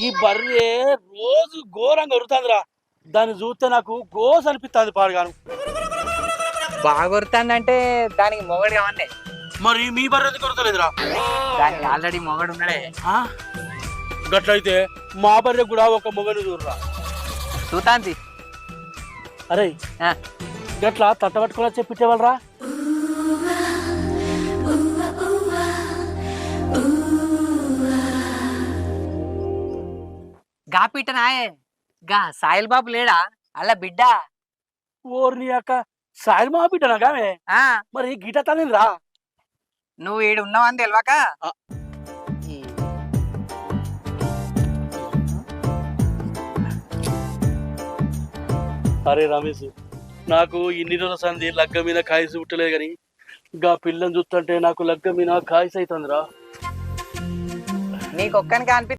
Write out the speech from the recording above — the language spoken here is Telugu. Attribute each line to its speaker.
Speaker 1: ఈ బర్రె రోజు ఘోరంగా ఉరుతుందిరా దాన్ని చూస్తే నాకు గోస్ అనిపిస్తుంది పాడుగాను.
Speaker 2: బాగా కొడుతుందంటే దానికి మొగడు కావాలి.
Speaker 1: మరి మీ బర్రె ఎందుకు ఉరుతలేదురా
Speaker 2: దానికి ఆల్రెడీ మొగడు ఉన్నాడే?
Speaker 1: గట్లయితే మా బర్రె కూడా ఒక మొగను చూడరా.
Speaker 2: చూతాంది.
Speaker 1: అరే. గట్లా తట్టబట్టుకుని చెప్పిట్టేవాళ్ళరా
Speaker 2: గా పిట్టనాయే గా సాయిల్ బాబు లేడా? అలా బిడ్డ.
Speaker 1: ఓర్ని అక్క సాయి మా బిడ్డనా గామే?
Speaker 2: ఆ.
Speaker 1: మరి గిట తనిరా
Speaker 2: నువ్వు ఈడు ఉన్నావని తెలియక
Speaker 1: ఆ. అరే రమేష్ నాకు ఇన్ని రోజుల సంది లగ్గ మీద కాయసి పుట్టలేదు కానీ గా పిల్లని చూస్తుంటే నాకు లగ్గ మీద కాయసి అవుతుందిరా
Speaker 2: నీకు ఒక్కనికి అనిపి